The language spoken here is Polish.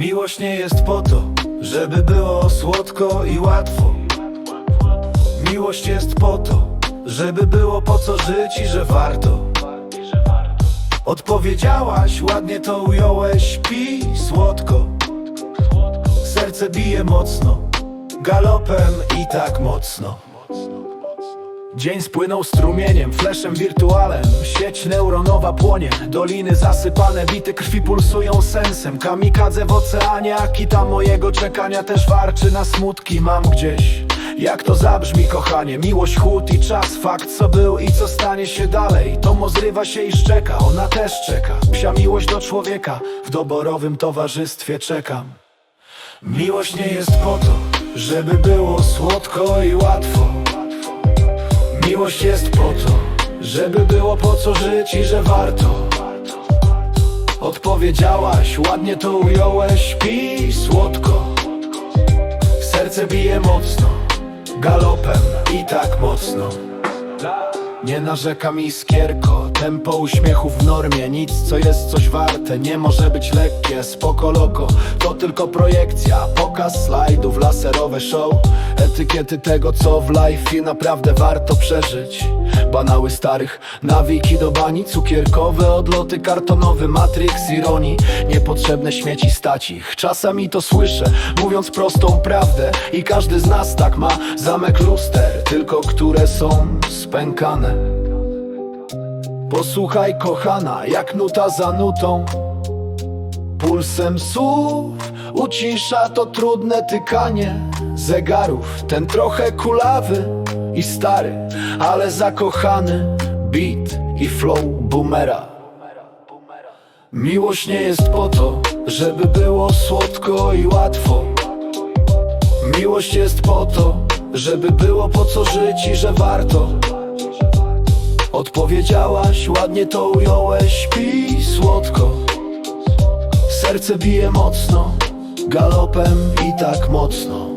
Miłość nie jest po to, żeby było słodko i łatwo. Miłość jest po to, żeby było po co żyć i że warto. Odpowiedziałaś, ładnie to ująłeś, pij słodko. Serce bije mocno, galopem i tak mocno. Dzień spłynął strumieniem, fleszem, wirtualem. Sieć neuronowa płonie Doliny zasypane, bity krwi pulsują sensem. Kamikadze w oceanie, a kita mojego czekania Też warczy na smutki, mam gdzieś Jak to zabrzmi kochanie, miłość, chłód i czas. Fakt co był i co stanie się dalej. Tomo zrywa się i szczeka, ona też czeka. Psia miłość do człowieka, w doborowym towarzystwie czekam. Miłość nie jest po to, żeby było słodko i łatwo Miłość jest po to, żeby było po co żyć i że warto. Odpowiedziałaś, ładnie to ująłeś, pij słodko. Serce bije mocno, galopem i tak mocno nie narzekam iskierko, tempo uśmiechu w normie. Nic co jest coś warte, nie może być lekkie. Spoko loko, to tylko projekcja. Pokaz slajdów, laserowe show. Etykiety tego co w life i naprawdę warto przeżyć. Banały starych, nawiki do bani. Cukierkowe odloty, kartonowy matrix ironii. Niepotrzebne śmieci stać ich. Czasami to słyszę, mówiąc prostą prawdę. I każdy z nas tak ma zamek luster Tylko które są spękane Posłuchaj kochana, jak nuta za nutą. Pulsem słów ucisza to trudne tykanie Zegarów, ten trochę kulawy i stary Ale zakochany beat i flow boomera. Miłość nie jest po to, żeby było słodko i łatwo. Miłość jest po to, żeby było po co żyć i że warto Odpowiedziałaś, ładnie to ująłeś, pij słodko. Serce bije mocno, galopem i tak mocno